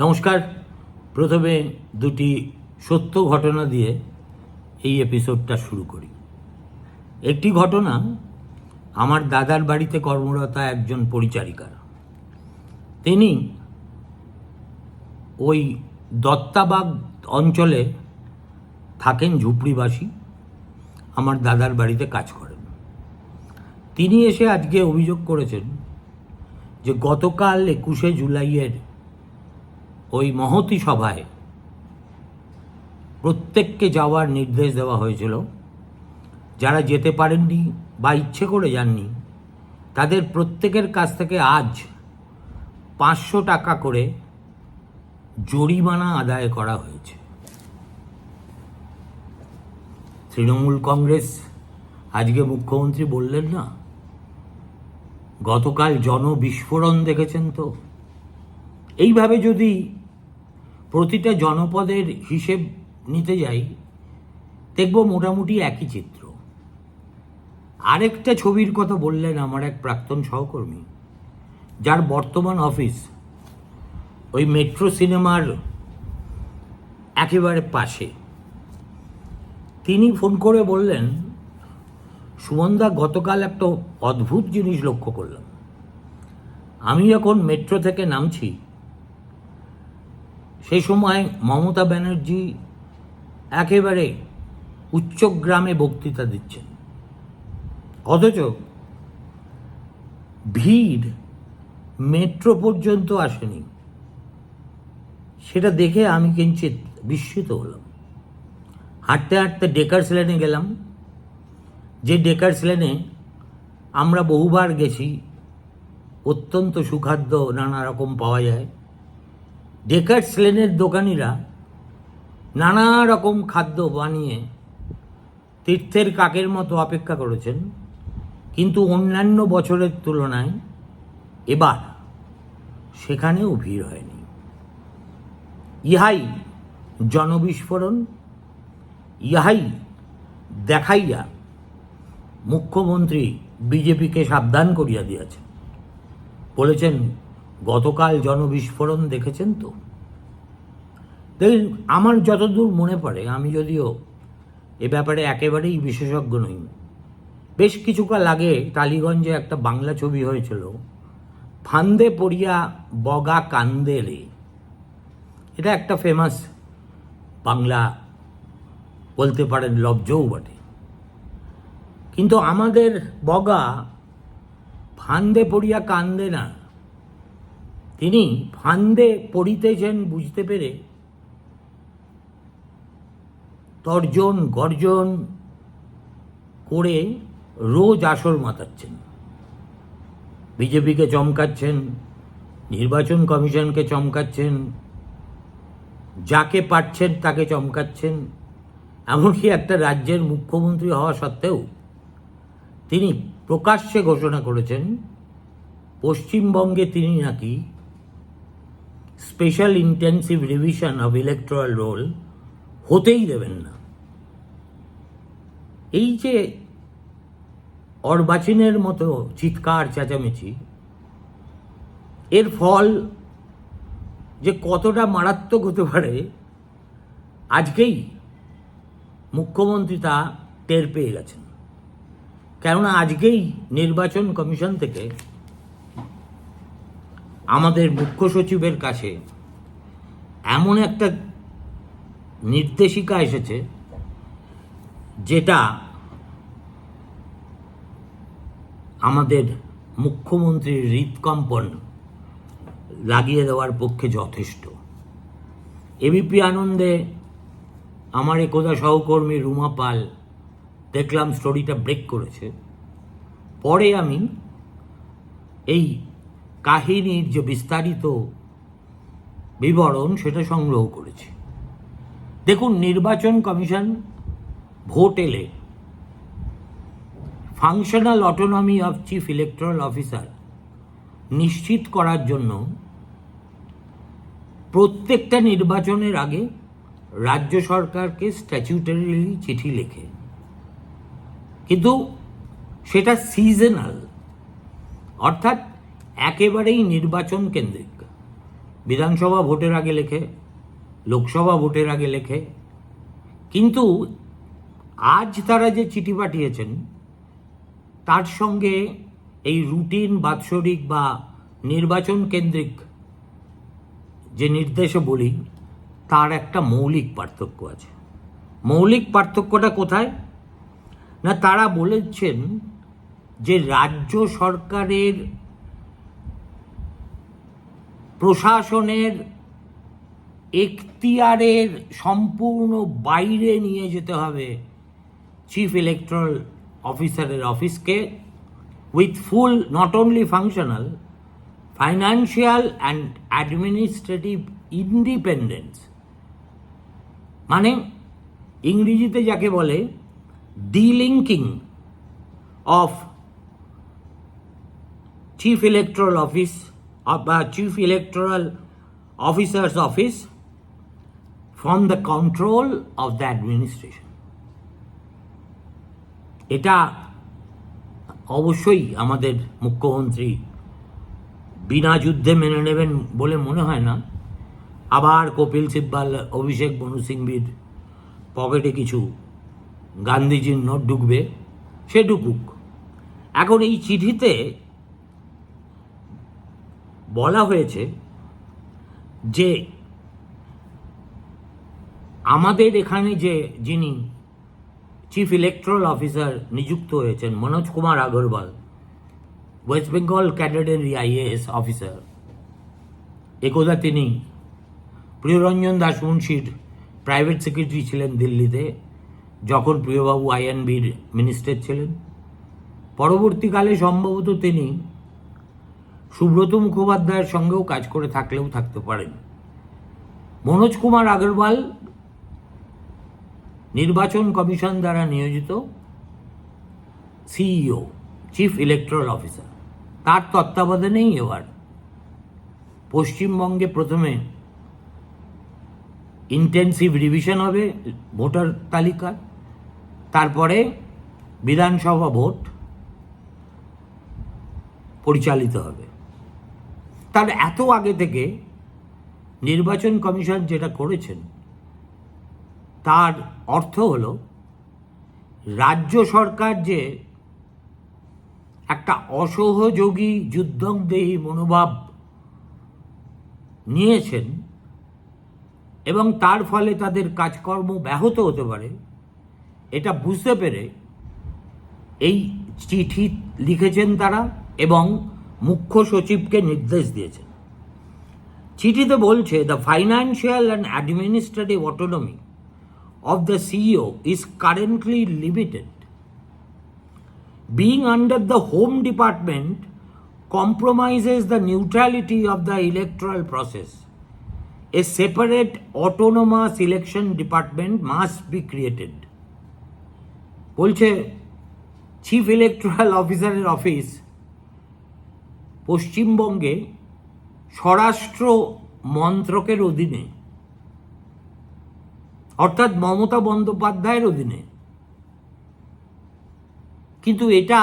নমস্কার। প্রথমে দুটি সত্য ঘটনা দিয়ে এই এপিসোডটা শুরু করি। একটি ঘটনা, আমার দাদার বাড়িতে কর্মরতা একজন পরিচারিকা। তিনি ওই দত্তাবাগ অঞ্চলে থাকেন ঝুপড়িবাসী। আমার দাদার বাড়িতে কাজ করেন। তিনি এসে আজকে অভিযোগ করেছেন যে গতকাল একুশে জুলাইয়ের ওই মহতি সভায় প্রত্যেককে যাওয়ার নির্দেশ দেওয়া হয়েছিল। যারা যেতে পারেননি বা ইচ্ছে করে যাননি, তাদের প্রত্যেকের কাছ থেকে আজ পাঁচশো টাকা করে জরিমানা আদায় করা হয়েছে। তৃণমূল কংগ্রেস, আজকে মুখ্যমন্ত্রী বললেন না? গতকাল জনবিস্ফোরণ দেখেছেন তো? এইভাবে যদি প্রতিটা জনপদের হিসেব নিতে যাই, দেখব মোটামুটি একই চিত্র। আরেকটা ছবির কথা বললেন আমার এক প্রাক্তন সহকর্মী, যার বর্তমান অফিস ওই মেট্রো সিনেমার একেবারে পাশে। তিনি ফোন করে বললেন, সুমনদা, গতকাল একটা অদ্ভুত জিনিস লক্ষ্য করলাম। আমি যখন মেট্রো থেকে নামছি সেই সময় মমতা ব্যানার্জি একেবারে উচ্চগ্রামে বক্তৃতা দিচ্ছেন। অথচ ভিড় মেট্রো পর্যন্ত আসেনি। সেটা দেখে আমি কিঞ্চিত বিস্মিত হলাম। হাঁটতে হাঁটতে ডেকার্স লেনে গেলাম। যে ডেকার্স লেনে আমরা বহুবার গেছি, অত্যন্ত সুখাদ্য নানা রকম পাওয়া যায়। ডেকার্স লেনের দোকানিরা নানা রকম খাদ্য বানিয়ে তীর্থের কাকের মতো অপেক্ষা করেছেন, কিন্তু অন্যান্য বছরের তুলনায় এবার সেখানেও ভিড় হয়নি। ইহাই জনবিস্ফোরণ, ইহাই দেখাইয়া মুখ্যমন্ত্রী বিজেপিকে সাবধান করিয়া দিয়েছেন। বলেছেন গতকাল জনবিস্ফোরণ দেখেছেন তো? দেখুন আমার যতদূর মনে পড়ে, আমি যদিও এ ব্যাপারে একেবারেই বিশেষজ্ঞ নই। বেশ কিছুকাল আগে টালিগঞ্জে একটা বাংলা ছবি হয়েছিল, ফান্দে পড়িয়া বগা কান্দে রে এটা একটা ফেমাস বাংলা বলতে পারেন লব্জও বটে। কিন্তু আমাদের বগা ফান্দে পড়িয়া কান্দে না। তিনি ফান্দে পড়িতেছেন বুঝতে পেরে, তর্জন গর্জন করে রোজ আসর মাতাচ্ছেন। বিজেপিকে চমকাচ্ছেন, নির্বাচন কমিশনকে চমকাচ্ছেন, যাকে পাচ্ছেন তাকে চমকাচ্ছেন, এমনকি একটা রাজ্যের মুখ্যমন্ত্রী হওয়া সত্ত্বেও তিনি প্রকাশ্যে ঘোষণা করেছেন, পশ্চিমবঙ্গে তিনি নাকি special intensive revision of electoral roll হতেই দেবেন না। এই যে অর্বাচীনের মতো চিৎকার চেঁচামেচি, এর ফল যে কতটা মারাত্মক হতে পারে, আজকেই মুখ্যমন্ত্রী তা টের পেয়ে গেছেন। কেননা আজকেই নির্বাচন কমিশন থেকে আমাদের মুখ্য সচিবের কাছে এমন একটা নির্দেশিকা এসেছে যেটা আমাদের মুখ্যমন্ত্রীর হৃদকম্পন লাগিয়ে দেওয়ার পক্ষে যথেষ্ট। এবিপি আনন্দে আমার একদা সহকর্মী রুমা পাল দেখলাম স্টোরিটা ব্রেক করেছে। পরে আমি এই কাহিনীর যে বিস্তারিত বিবরণ সেটা সংগ্রহ করেছি। দেখুন, নির্বাচন কমিশন ভোট এলে functional autonomy of chief electoral officer নিশ্চিত করার জন্য প্রত্যেকটা নির্বাচনের আগে রাজ্য সরকারকে স্ট্যাচুটারিলি চিঠি লেখে। কিন্তু সেটা সিজনাল অর্থাৎ একেবারেই নির্বাচন কেন্দ্রিক। বিধানসভা ভোটের আগে লেখে, লোকসভা ভোটের আগে লেখে। কিন্তু আজ তারা যে চিঠি পাঠিয়েছেন, তার সঙ্গে এই রুটিন বাৎসরিক বা নির্বাচন কেন্দ্রিক যে নির্দেশে বলি, তার একটা মৌলিক পার্থক্য আছে। মৌলিক পার্থক্যটা কোথায়? না, তারা বলেছেন যে রাজ্য সরকারের প্রশাসনের এখতিয়ারের সম্পূর্ণ বাইরে নিয়ে যেতে হবে চিফ ইলেকট্রাল অফিসারের অফিসকে with full not only functional financial and administrative independence মানে ইংরেজিতে যাকে বলে delinking of chief electoral office বা chief electoral officers office from the control of the administration এটা অবশ্যই আমাদের মুখ্যমন্ত্রী বিনা যুদ্ধে মেনে নেবেন বলে মনে হয় না। আবার কপিল সিব্বাল, অভিষেক বনু সিংভির পকেটে কিছু গান্ধীজির নোট ঢুকবে, সে ঢুকুক। এখন এই চিঠিতে বলা হয়েছে যে আমাদের এখানে যে যিনি চিফ ইলেকট্রাল অফিসার নিযুক্ত হয়েছেন মনোজ কুমার আগরওয়াল ওয়েস্ট বেঙ্গল ক্যাডারের আইএএস অফিসার একদা তিনি প্রিয়রঞ্জন দাস মুন্সির প্রাইভেট সেক্রেটারি ছিলেন দিল্লিতে, যখন প্রিয়বাবু আইএনবির মিনিস্টার ছিলেন। পরবর্তীকালে সম্ভবত তিনি সুব্রত মুখোপাধ্যায়ের সঙ্গেও কাজ করে থাকলেও থাকতে পারেন। মনোজ কুমার আগরওয়াল নির্বাচন কমিশন দ্বারা নিয়োজিত সিইও চিফ ইলেকট্রাল অফিসার তার তত্ত্বাবধানেই এবার পশ্চিমবঙ্গে প্রথমে ইন্টেন্সিভ রিভিশন হবে ভোটার তালিকার তারপরে বিধানসভা ভোট পরিচালিত হবে। তার এত আগে থেকে নির্বাচন কমিশন যেটা করেছেন, তার অর্থ হল রাজ্য সরকার যে একটা অসহযোগী যুদ্ধংদেহী মনোভাব নিয়েছেন এবং তার ফলে তাদের কাজকর্ম ব্যাহত হতে পারে, এটা বুঝতে পেরে এই চিঠি লিখেছেন তারা এবং মুখ্য সচিবকে নির্দেশ দিয়েছেন। চিঠিতে বলছে the financial and administrative autonomy of the CEO is currently limited being under the home department compromises the neutrality of the electoral process a separate autonomous election department must be created বলছে chief electoral অফিসারের office পশ্চিমবঙ্গে স্বরাষ্ট্র মন্ত্রকের অধীনে, অর্থাৎ মমতা বন্দ্যোপাধ্যায়ের অধীনে, কিন্তু এটা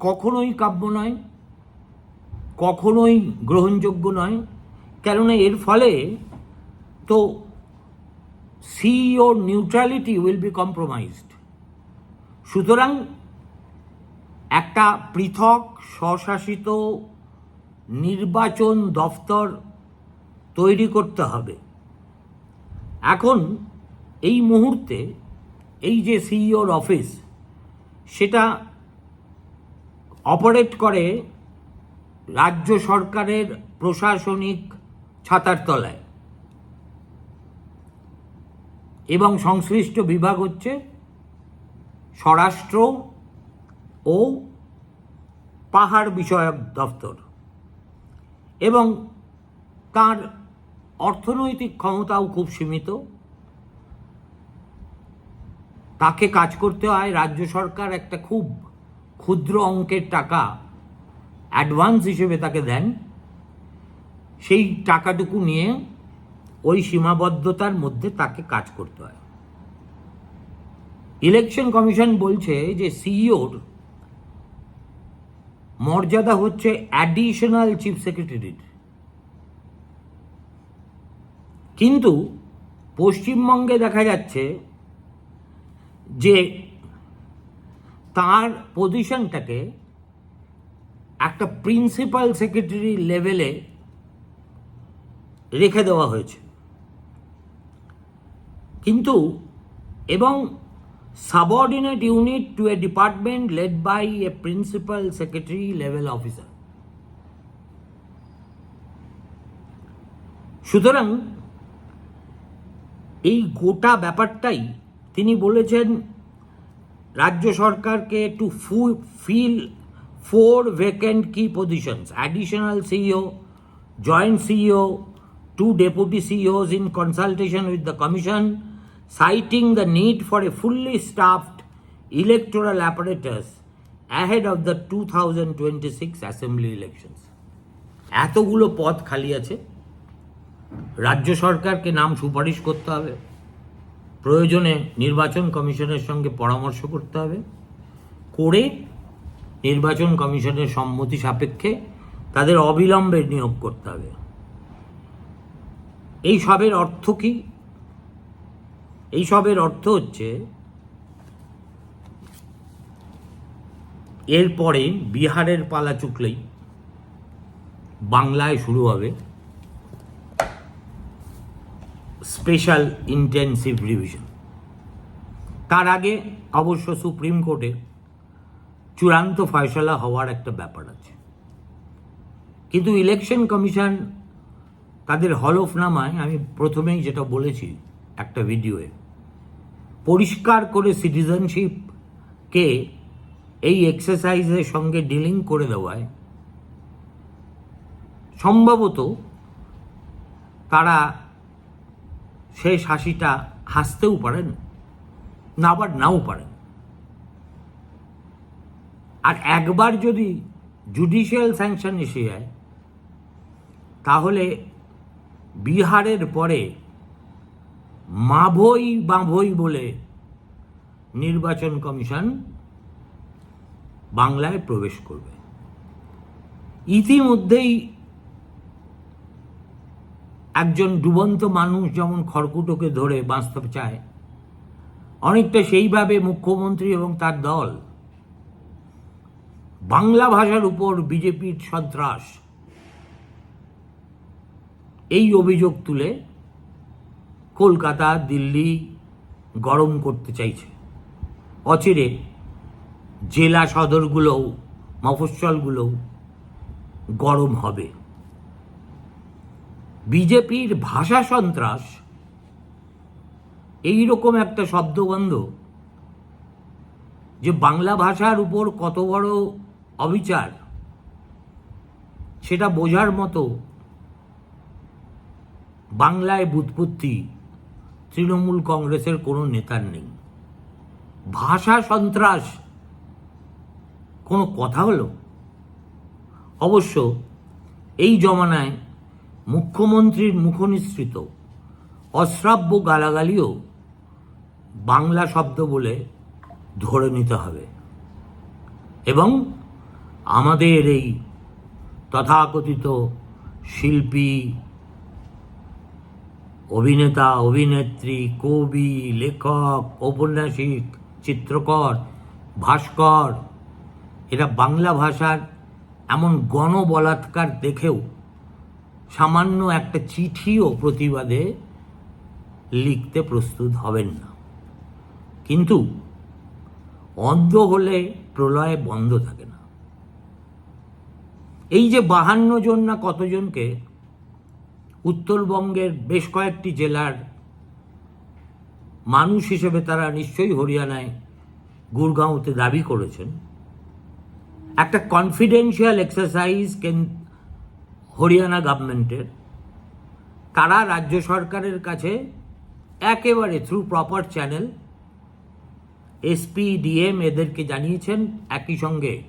কখনোই কাব্য নয়, কখনোই গ্রহণযোগ্য নয়, কেননা এর ফলে তো সিইওর নিউট্রালিটি উইল বি কম্প্রোমাইজড সুতরাং একটা পৃথক স্বশাসিত নির্বাচন দফতর তৈরি করতে হবে। এখন এই মুহূর্তে এই যে সিইওর অফিস, সেটা অপারেট করে রাজ্য সরকারের প্রশাসনিক ছাতার তলায়। এবং সংশ্লিষ্ট বিভাগ হচ্ছে স্বরাষ্ট্র ও পাহাড় বিষয়ক দপ্তর এবং তার অর্থনৈতিক ক্ষমতাও খুব সীমিত। তাকে কাজ করতে হয় রাজ্য সরকার একটা খুব ক্ষুদ্র অঙ্কের টাকা অ্যাডভান্স হিসেবে তাকে দেন। সেই টাকাটুকু নিয়ে ওই সীমাবদ্ধতার মধ্যে তাকে কাজ করতে হয়। ইলেকশন কমিশন বলছে যে সিইওর মর্যাদা হচ্ছে অ্যাডিশনাল চিফ সেক্রেটারির কিন্তু পশ্চিমবঙ্গে দেখা যাচ্ছে যে তার পজিশনটাকে একটা প্রিন্সিপাল সেক্রেটারি লেভেলে রেখে দেওয়া হয়েছে। কিন্তু এবং subordinate unit to a department led by a principal secretary level officer সুতরাং, এই গোটা ব্যাপারটাই তিনি বলেছেন, রাজ্য সরকারকে টু ফু fill four vacant key positions additional CEO joint CEO two deputy CEOs in consultation with the commission citing the need for a fully staffed electoral apparatus ahead of the 2026 assembly elections. এতগুলো পদ খালি আছে। রাজ্য সরকারকে নাম সুপারিশ করতে হবে। প্রয়োজনে নির্বাচন কমিশনের সঙ্গে পরামর্শ করতে হবে। করে নির্বাচন কমিশনের সম্মতি সাপেক্ষে তাদের অবিলম্বে নিয়োগ করতে হবে। এই সবের অর্থ কি? এই সবের অর্থ হচ্ছে, এরপরে বিহারের পালা চুকলেই বাংলায় শুরু হবে স্পেশাল ইন্টেন্সিভ রিভিশন। তার আগে অবশ্য সুপ্রিম কোর্টে চূড়ান্ত ফয়সলা হওয়ার একটা ব্যাপার আছে। কিন্তু ইলেকশন কমিশন তাদের হলফনামায় আমি প্রথমেই যেটা বলেছি একটা ভিডিওয়ে। পরিষ্কার করে সিটিজেনশিপকে এই এক্সারসাইজের সঙ্গে ডিলিং করে দেওয়ায় সম্ভবত তারা শেষ হাসিটা হাসতেও পারেন না আবার নাও পারেন। আর একবার যদি জুডিশিয়াল স্যাংশন এসে যায়, তাহলে বিহারের পরে মাভই বাভই বলে নির্বাচন কমিশন বাংলায় প্রবেশ করবে। ইতিমধ্যেই একজন ডুবন্ত মানুষ যেমন খড়কুটোকে ধরে বাঁচতে চায়, অনেকটা সেইভাবে মুখ্যমন্ত্রী এবং তার দল বাংলা ভাষার উপর বিজেপির সন্ত্রাস এই অভিযোগ তুলে কলকাতা, দিল্লি গরম করতে চাইছে। অচিরে জেলা সদরগুলোও, মফস্বলগুলোও গরম হবে। বিজেপির ভাষা সন্ত্রাস এই রকম একটা শব্দবন্ধ যে বাংলা ভাষার উপর কত বড় অবিচার, সেটা বোঝার মতো বাংলায় বুৎপত্তি তৃণমূল কংগ্রেসের কোনো নেতার নেই। ভাষা সন্ত্রাস। কোনো কথা হলো? অবশ্য এই জমানায় মুখ্যমন্ত্রীর মুখনিসৃত অশ্রাব্য গালাগালিও বাংলা শব্দ বলে ধরে নিতে হবে। এবং আমাদের এই তথাকথিত শিল্পী অভিনেতা, অভিনেত্রী, কবি, লেখক ঔপন্যাসিক চিত্রকর, ভাস্কর, এরা বাংলা ভাষার এমন গণবলাৎকার দেখেও সামান্য একটা চিঠিও প্রতিবাদে লিখতে প্রস্তুত হবেন না। কিন্তু অন্ধ হলে প্রলয়ে বন্ধ থাকে না। এই যে বাহান্ন জন না কতজনকে উত্তরবঙ্গের বেশ কয়েকটি জেলার মানুষ হিসেবে তারা নিশ্চয়ই হরিয়ানায় গুরগাঁওতে দাবি করেছেন। একটা কনফিডেন্সিয়াল এক্সারসাইজ কেন হরিয়ানা গভর্নমেন্টের তারা রাজ্য সরকারের কাছে একেবারে through proper channel SP DM এদেরকে জানিয়েছেন, একই সঙ্গে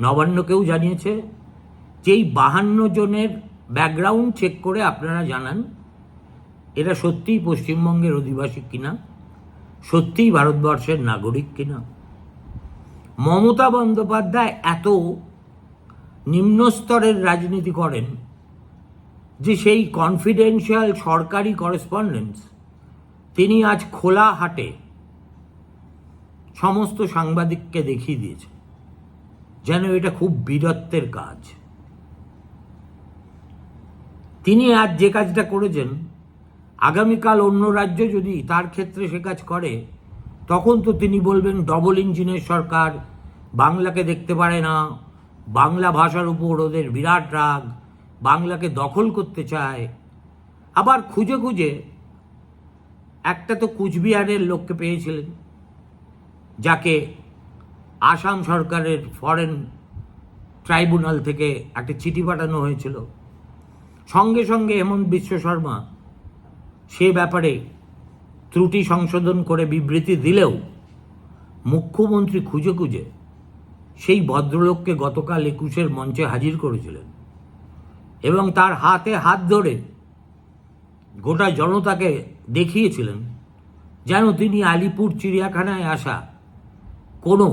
নবান্নকেও জানিয়েছে, যেই বাহান্ন জনের ব্যাকগ্রাউন্ড চেক করে আপনারা জানান এরা সত্যিই পশ্চিমবঙ্গের অধিবাসী কিনা? সত্যিই ভারতবর্ষের নাগরিক কিনা? মমতা বন্দ্যোপাধ্যায় এত নিম্ন স্তরের রাজনীতি করেন যে সেই কনফিডেন্সিয়াল সরকারি করেসপন্ডেন্স তিনি আজ খোলা হাটে সমস্ত সাংবাদিককে দেখিয়ে দিয়েছেন। যেন এটা খুব বীরত্বের কাজ। তিনি আজ যে কাজটা করেছেন, আগামীকাল অন্য রাজ্য যদি তার ক্ষেত্রে সে কাজ করে, তখন তো তিনি বলবেন ডবল ইঞ্জিনের সরকার, বাংলাকে দেখতে পারে না, বাংলা ভাষার উপর ওদের বিরাট রাগ, বাংলাকে দখল করতে চায়। আবার খুঁজে খুঁজে একটা তো কুচবিহারের লোককে পেয়েছিলেন, যাকে আসাম সরকারের ফরেন ট্রাইব্যুনাল থেকে একটা চিঠি পাঠানো হয়েছিল। সঙ্গে সঙ্গে হেমন্ত বিশ্ব শর্মা সে ব্যাপারে ত্রুটি সংশোধন করে বিবৃতি দিলেও মুখ্যমন্ত্রী খুঁজে খুঁজে সেই ভদ্রলোককে গতকাল একুশের মঞ্চে হাজির করেছিলেন এবং তার হাতে হাত ধরে গোটা জনতাকে দেখিয়েছিলেন যেন তিনি আলিপুর চিড়িয়াখানায় আসা কোনো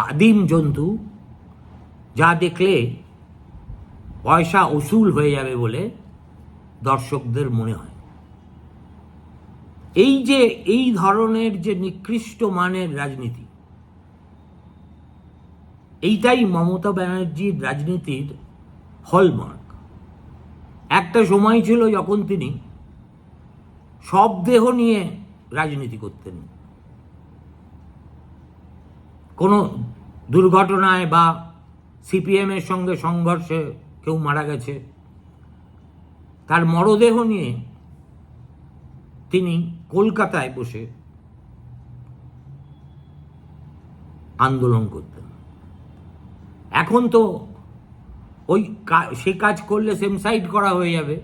আদিম জন্তু যা দেখলে পয়সা উসুল হয়ে যাবে বলে দর্শকদের মনে হয়। এই যে, এই ধরনের যে নিকৃষ্ট মানের রাজনীতি, এইটাই মমতা ব্যানার্জির রাজনীতির হলমার্ক। একটা সময় ছিল যখন তিনি সব দেহ নিয়ে রাজনীতি করতেন। কোনো দুর্ঘটনায় বা সিপিএমের সঙ্গে সংঘর্ষে কেউ মারা গেছে। তার মরদেহ নিয়ে তিনি কলকাতায় বসে আন্দোলন করতেন। এখন তো ওই সে কাজ করলে সেমসাইড করা হয়ে যাবে।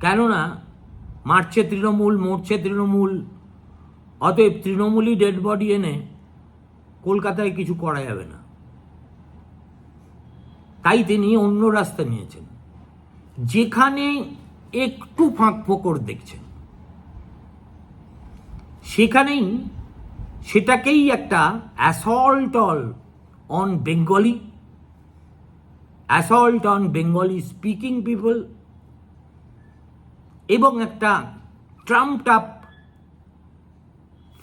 কেননা মারছে তৃণমূল, মরছে তৃণমূল, অতএব তৃণমূলই ডেড বডি এনে কলকাতায় কিছু করা যাবে না। তাই তিনি অন্য রাস্তা নিয়েছেন। যেখানে একটু ফাঁক ফোকর দেখছেন। সেখানেই সেটাকেই একটা assault all on Bengali assault on Bengali speaking people এবং একটা ট্রাম্পড আপ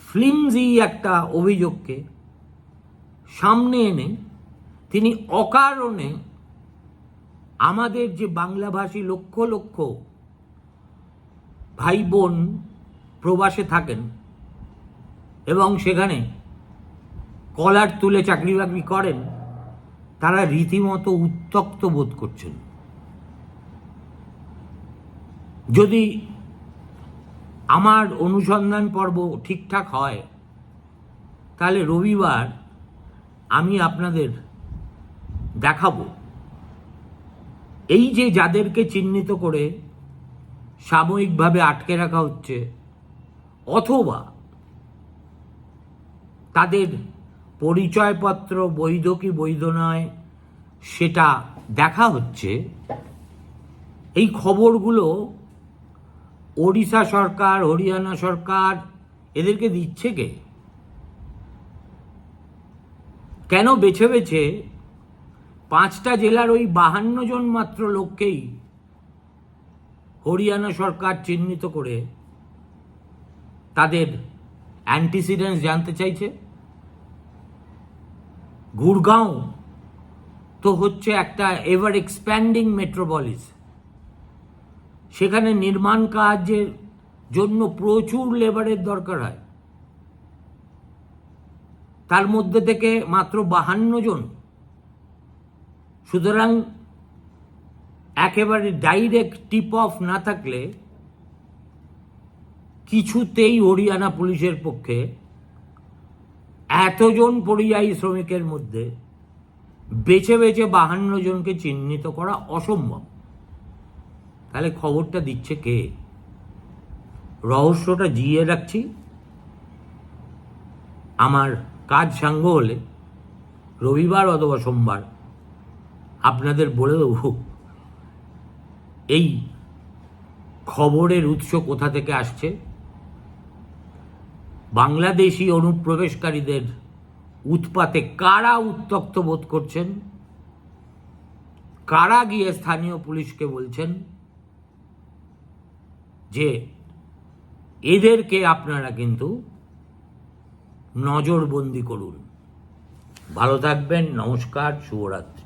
ফ্লিমজি একটা অভিযোগকে সামনে এনে তিনি অকারণে আমাদের যে বাংলাভাষী লক্ষ লক্ষ ভাই বোন প্রবাসে থাকেন এবং সেখানে কলার তুলে চাকরি বাকরি করেন, তারা রীতিমতো উত্তক্ত বোধ করছেন। যদি আমার অনুসন্ধান পর্ব ঠিকঠাক হয়, তাহলে রবিবার আমি আপনাদের দেখাবো। এই যে যাদেরকে চিহ্নিত করে সাময়িকভাবে আটকে রাখা হচ্ছে, অথবা তাদের পরিচয়পত্র বৈধ কি বৈধ নয়, সেটা দেখা হচ্ছে, এই খবরগুলো ওড়িশা সরকার, হরিয়ানা সরকার এদেরকে দিচ্ছে কে? কেন বেছে বেছে পাঁচটা জেলার ওই বাহান্ন জন মাত্র লোককেই হরিয়ানা সরকার চিহ্নিত করে তাদের অ্যান্টিসিডেন্স জানতে চাইছে। গুরগাঁও তো হচ্ছে একটা এভার এক্সপ্যান্ডিং মেট্রোপলিস সেখানে নির্মাণ কাজের জন্য প্রচুর লেবারের দরকার হয়। তার মধ্যে থেকে মাত্র বাহান্ন জন সুতরাং একেবারে ডাইরেক্ট টিপ অফ না থাকলে কিছুতেই হরিয়ানা পুলিশের পক্ষে এতজন পরিযায়ী শ্রমিকের মধ্যে বেছে বেছে বাহান্ন জনকে চিহ্নিত করা অসম্ভব। তাহলে খবরটা দিচ্ছে কে? রহস্যটা জিয়ে রাখছি। আমার কাজ সাঙ্গ হলে রবিবার অথবা সোমবার আপনাদের বলে দেবো এই খবরের উৎস কোথা থেকে আসছে? বাংলাদেশি অনুপ্রবেশকারীদের উৎপাতে কারা উত্তক্ত বোধ করছেন? কারা গিয়ে স্থানীয় পুলিশকে বলছেন যে এদেরকে আপনারা কিন্তু নজরবন্দি করুন? ভালো থাকবেন, নমস্কার, শুভরাত্রি।